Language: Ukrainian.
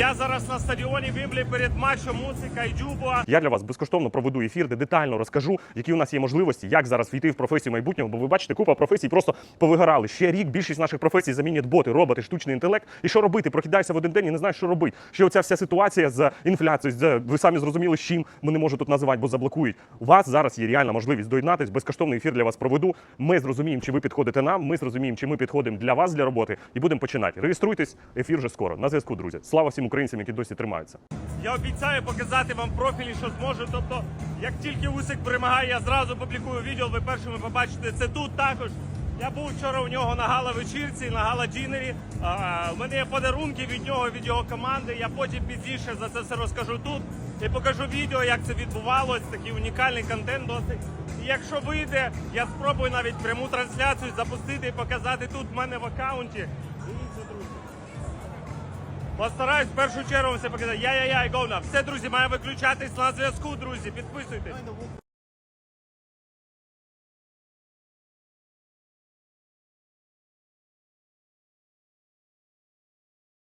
Я зараз на стадіоні Вімблі перед матчем музика і Дюбуа. Я для вас безкоштовно проведу ефір, де детально розкажу, які у нас є можливості, як зараз війти в професію майбутнього. Бо ви бачите, купа професій просто повигорали. Ще рік більшість наших професій замінять боти, роботи, штучний інтелект. І що робити? Прокидаєшся в один день і не знаєш, що робити. Ще оця вся ситуація з інфляцією, з ви самі зрозуміли, з чим ми не можу тут називати, бо заблокують. У вас зараз є реальна можливість доєднатись. Безкоштовний ефір для вас проведу. Ми зрозуміємо, чи ви підходите нам. Ми зрозуміємо, чи ми підходимо для вас для роботи, і будемо починати. Реєструйтесь, ефір вже скоро. На зв'язку, друзі. Слава всім українцям, які досі тримаються. Я обіцяю показати вам профілі, що зможу. Тобто, як тільки Усик перемагає, я зразу публікую відео. Ви першими побачите це тут також. Я був вчора у нього на гала вечірці, на гала джінері. У мене є подарунки від нього, від його команди. Я потім пізніше за це все розкажу тут і покажу відео, як це відбувалось. Такий унікальний контент досить. І якщо вийде, я спробую навіть пряму трансляцію запустити і показати тут в мене в аккаунті. Дивіться, друзі. Постараюсь в першу чергу все показати. Я-я-я, go. Все, друзі, має виключатись на зв'язку, друзі. Підписуйтесь.